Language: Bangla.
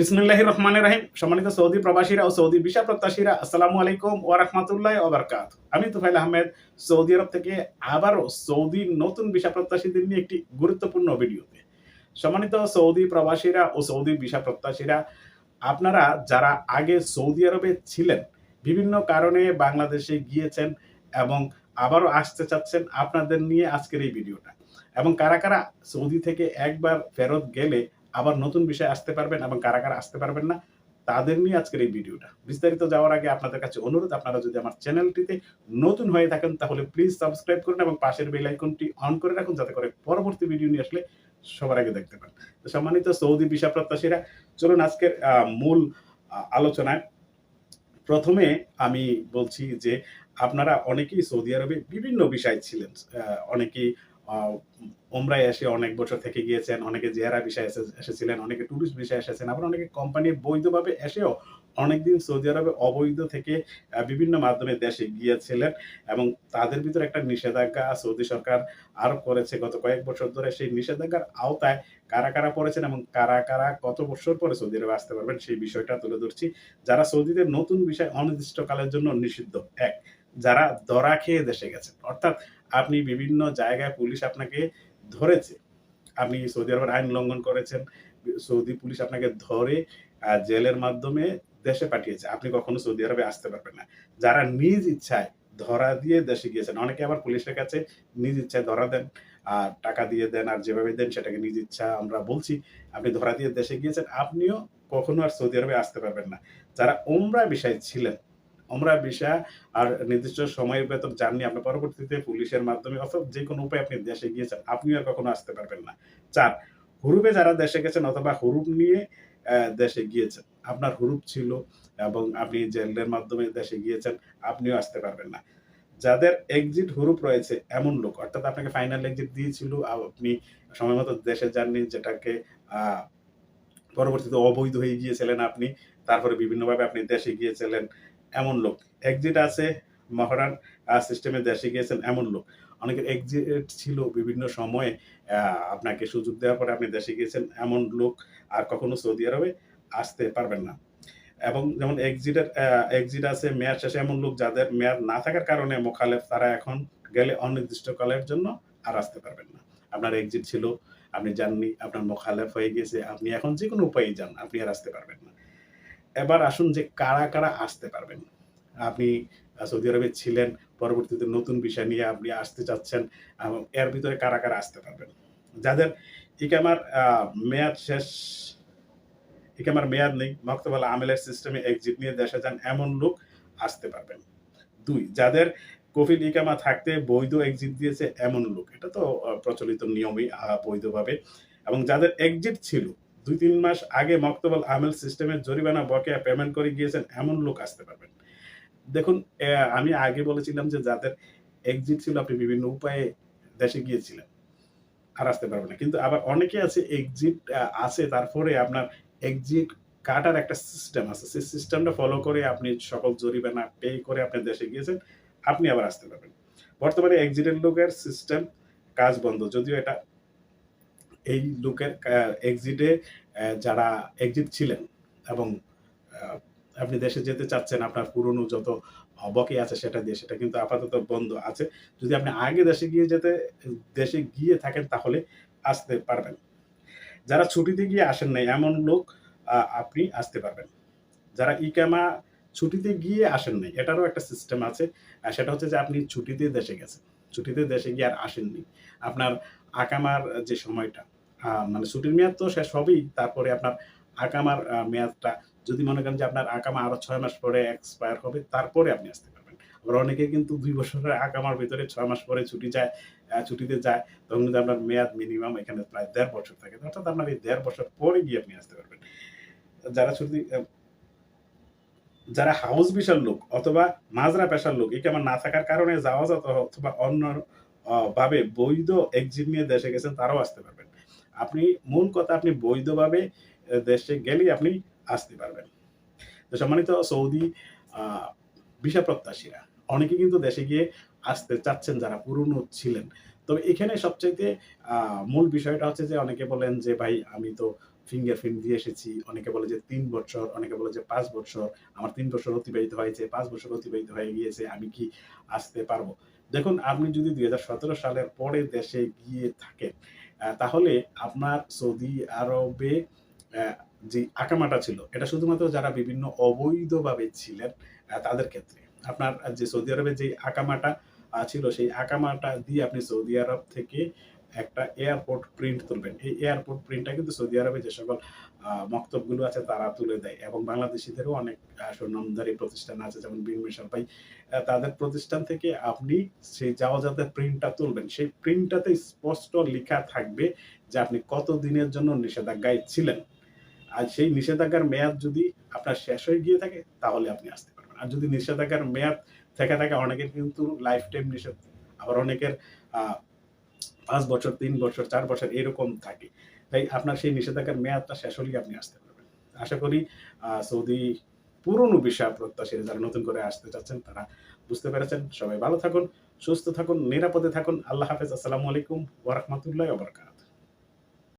বিসমুল্লাহ রহমান রাহিম। সম্মানিত সৌদি প্রবাসীরা ও সৌদি ভিসা প্রত্যাশীরা, আসসালামু আলাইকুম ওয়া রাহমাতুল্লাহি ওয়া বারাকাতুহু। আমি তুফাইল আহমেদ, সৌদি আরব থেকে আবারও সৌদি নতুন ভিসা প্রত্যাশীদের নিয়ে একটি গুরুত্বপূর্ণ ভিডিওতে। সম্মানিত সৌদি প্রবাসীরা ও সৌদি ভিসা প্রত্যাশীরা, আপনারা যারা আগে সৌদি আরবে ছিলেন, বিভিন্ন কারণে বাংলাদেশে গিয়েছেন এবং আবারও আসতে চাচ্ছেন আপনাদের নিয়ে আজকের এই ভিডিওটা। এবং কারা কারা সৌদি থেকে একবার ফেরত গেলে আবার নতুন বিষয় আসতে পারবেন এবং কারা কারা আসতে পারবেন না, তাদের নিয়ে আজকের এই ভিডিওটা। বিস্তারিত যাওয়ার আগে আপনাদের কাছে অনুরোধ, আপনারা যদি আমার চ্যানেলটিতে নতুন হয়ে থাকেন তাহলে প্লিজ সাবস্ক্রাইব করুন এবং পাশের বেল আইকনটি অন করে রাখুন যাতে করে পরবর্তী ভিডিও নিয়ে আসলে সবার আগে দেখতে পান। তো সম্মানিত সৌদি ভিসা প্রত্যাশীরা, চলুন আজকের মূল আলোচনায়। প্রথমে আমি বলছি যে আপনারা অনেকেই সৌদি আরবে বিভিন্ন বিষয় ছিলেন অনেকেই ওমরায় এসে অনেক বছর থেকে গিয়েছেন, অনেকে জেহারা বিষয় এসে, এসেছিলেন, অনেকে টুরিস্ট বিষয় এসেছেন, আবার অনেকে কোম্পানির বৈধভাবে এসেও অনেকদিন সৌদি আরবে অবৈধ থেকে বিভিন্ন মাধ্যমে দেশে গিয়েছিলেন এবং তাদের ভিতরে একটা নিষেধাজ্ঞা সৌদি সরকার আরোপ করেছে। গত কয়েক বছর ধরে সেই নিষেধাজ্ঞার আওতায় কারা কারা পড়েছেন এবং কারা কারা কত বছর পরে সৌদি আরবে আসতে পারবেন সেই বিষয়টা তুলে ধরছি। যারা সৌদিতে নতুন বিষয় অনির্দিষ্টকালের জন্য নিষিদ্ধ, এক। যারা ধরা খেয়ে দেশে গেছেন। অর্থাৎ আপনি বিভিন্ন জায়গায় পুলিশ আপনাকে ধরেছে। আপনি সৌদি আরবের আইন লঙ্ঘন করেছেন, সৌদি পুলিশ আপনাকে ধরে জেলের মাধ্যমে দেশে পাঠিয়েছে। আপনি কখনো সৌদি আরবে আসতে পারবেন না। যারা নিজ ইচ্ছায় ধরা দিয়ে দেশে গিয়েছেন, অনেকে আবার পুলিশের কাছে নিজ ইচ্ছায় ধরা দেন, আর টাকা দিয়ে দেন, আর যেভাবে দেন সেটাকে নিজ ইচ্ছা আমরা বলছি, আপনি ধরা দিয়ে দেশে গিয়েছেন, আপনিও কখনো আর সৌদি আরবে আসতে পারবেন না। যারা ওমরা বিষয় ছিলেন ওমরা বিষয় আর নির্দিষ্ট সময়ের ভেতর যাননি আপনি পরবর্তীতে পুলিশের মাধ্যমে অথবা যে কোনো উপায়ে আপনি দেশে গিয়েছেন আপনি আর কখনো আসতে পারবেন না। চার, হুরুপে যারা দেশে গেছেন অথবা হুরুপ নিয়ে দেশে গিয়েছেন, আপনার হুরুপ ছিল এবং আপনি জেলের মাধ্যমে দেশে গিয়েছেন, আপনিও আসতে পারবেন না। যাদের এক্সিট হুরুপ রয়েছে, এমন লোক, অর্থাৎ আপনাকে ফাইনাল এক্সিট দিয়েছিল আপনি সময় মতো দেশে যাননি, যেটাকে পরবর্তীতে অবৈধ হয়ে গিয়েছিলেন আপনি, তারপরে বিভিন্নভাবে আপনি দেশে গিয়েছিলেন এমন লোক। এক্সিট আছে মহরান সিস্টেমে দেশে গিয়েছেন এমন লোক। অনেকের এক্সিট ছিল বিভিন্ন সময়ে আপনাকে সুযোগ দেওয়ার পরে আপনি দেশে গিয়েছেন এমন লোক আর কখনো সৌদি আরবে আসতে পারবেন না। এবং যেমন এক্সিটের এক্সিট আছে, মেয়াদ শেষে এমন লোক যাদের মেয়াদ না থাকার কারণে মোখালেফ তারা এখন গেলে অনির্দিষ্টকালের জন্য আর আসতে পারবেন না। আপনার এক্সিট ছিল, আপনি যাননি, আপনার মোখালেফ হয়ে গেছে আপনি এখন যে কোনো উপায়ে যান, আপনি আর আসতে পারবেন না। এবার আসুন যে কারা কারা আসতে পারবেন। আপনি সৌদি আরবে ছিলেন, পরবর্তীতে নতুন বিষয় নিয়ে আপনি আসতে চাচ্ছেন এর ভিতরে কারা কারা আসতে পারবেন। যাদের ইকামার মেয়াদ শেষ, ইকামার মেয়াদ নেই মক্তবাল আমেলের সিস্টেমে এক্সিট নিয়ে দেশে যান এমন লোক আসতে পারবেন। দুই, যাদের কোভিড ইকামা থাকতে বৈধ এক্সিট দিয়েছে এমন লোক, এটা তো প্রচলিত নিয়মই বৈধভাবে, এবং যাদের এক্সিট ছিল দুই তিন মাস আগে মক্তবল আমেল সিস্টেমের জরিমানা বকেয়া পেমেন্ট করে গিয়েছেন, এমন লোক আসতে পারবেন। দেখুন আমি আগে বলেছিলাম যে যাদের এক্সিট ছিল, আপনি বিভিন্ন উপায়ে দেশে গিয়েছিলেন, আর আসতে পারবেন না। কিন্তু আবার অনেকে আছে এক্সিট আছে, তারপরে আপনার এক্সিট কাটার একটা সিস্টেম আছে। সেই সিস্টেমটা ফলো করে আপনি সকল জরিমানা পে করে আপনি দেশে গিয়েছেন, আপনি আবার আসতে পারবেন। বর্তমানে এক্সিটের লোকের সিস্টেম কাজ বন্ধ, যদিও এটা এই লোকের এক্সিটে যারা এক্সিট ছিলেন এবং আপনি দেশে যেতে চাচ্ছেন, আপনার পুরনো যত বকে আছে সেটা দিয়ে, সেটা কিন্তু আপাতত বন্ধ আছে। যদি আপনি আগে দেশে গিয়ে যেতে, দেশে গিয়ে থাকেন তাহলে আসতে পারবেন। যারা ছুটিতে গিয়ে আসেন নাই, এমন লোক আপনি আসতে পারবেন। যারা ইকামা ছুটিতে গিয়ে আসেন নাই, এটারও একটা সিস্টেম আছে। সেটা হচ্ছে যে আপনি ছুটিতে দেশে গেছেন। ছুটিতে দেশে গিয়ে আর আসেননি। আপনার আকামার যে সময়টা। মানে ছুটির মেয়াদ তো শেষ হবেই, তারপরে আপনার আকামার মেয়াদটা যদি মনে করেন যে আপনার আকামা আরও ছয় মাস পরে এক্সপায়ার হবে, তারপরে আপনি আসতে পারবেন। আবার অনেকে কিন্তু দুই বছরের আকামার ভিতরে ছয় মাস পরে ছুটি যায় ছুটিতে যায়, তখন কিন্তু আপনার মেয়াদ মিনিমাম এখানে প্রায় দেড় বছর থাকে। অর্থাৎ আপনার এই দেড় বছর পরে গিয়ে আপনি আসতে পারবেন। যারা ছুটি যারা হাউস বিশাল লোক অথবা মাজরা পেশার লোক এই আমার না থাকার কারণে যাওয়া যাত অথবা অন্য ভাবে বৈধ এক্সিট নিয়ে দেশে গেছেন তারাও আসতে পারবেন আপনি মূল কথা আপনি বৈধভাবে দেশে গেলেই আপনি আসতে পারবেন তো সম্মানিত সৌদি ভিসা প্রত্যাশীরা অনেকে কিন্তু দেশে গিয়ে আসতে চাচ্ছেন যারা পুরনো ছিলেন তবে এখানে সবচাইতে মূল বিষয়টা হচ্ছে যে অনেকে বলেন যে ভাই আমি তো ফিঙ্গারপ্রিন্ট দিয়ে এসেছি। অনেকে বলে যে তিন বছর, অনেকে বলে যে পাঁচ বছর। আমার তিন বছর অতিবাহিত হয়েছে, পাঁচ বছর অতিবাহিত হয়ে গিয়েছে। আমি কি আসতে পারব? দেখুন আপনি যদি দু হাজার সতেরো সালের পরে দেশে গিয়ে থাকেন, তাহলে আপনার সৌদি আরবে যে আকামাটা ছিল, এটা শুধুমাত্র যারা বিভিন্ন অবৈধভাবে ছিলেন তাদের ক্ষেত্রে। আপনার যে সৌদি আরবে যে আকামাটা ছিল, সেই আকামাটা দিয়ে আপনি সৌদি আরব থেকে একটা এয়ারপোর্ট প্রিন্ট তুলবেন। এই এয়ারপোর্ট প্রিন্টটা কিন্তু সৌদি আরবে যে সকল মক্তবগুলো আছে তারা তুলে দেয় এবং বাংলাদেশিদেরও অনেক সুনামধারী প্রতিষ্ঠান আছে যেমন বীর মিশাল ভাই। তাদের প্রতিষ্ঠান থেকে আপনি সেই জাওয়াজাতের প্রিন্টটা তুলবেন। সেই প্রিন্টটাতে স্পষ্ট লিখা থাকবে যে আপনি কত দিনের জন্য নিষেধাজ্ঞায় ছিলেন। আর সেই নিষেধাজ্ঞার মেয়াদ যদি আপনার শেষ হয়ে গিয়ে থাকে, তাহলে আপনি আসতে পারবেন। আর যদি নিষেধাজ্ঞার মেয়াদ থেকে থাকে, অনেকের কিন্তু লাইফ টাইম নিষেধ। আবার অনেকের ৫ বছর, তিন বছর, চার বছর এরকম থাকে। তাই আপনার সেই নিষেধাজ্ঞার মেয়াদটা শেষ হলেই আপনি আসতে পারবেন। আশা করি সৌদি পুরনো বিষয় প্রত্যাশীরা যারা নতুন করে আসতে চাচ্ছেন তারা বুঝতে পেরেছেন। সবাই ভালো থাকুন, সুস্থ থাকুন, নিরাপদে থাকুন। আল্লাহ হাফেজ। আসসালামু আলাইকুম ওরহমতুল্লাহ বারাকাতুহু।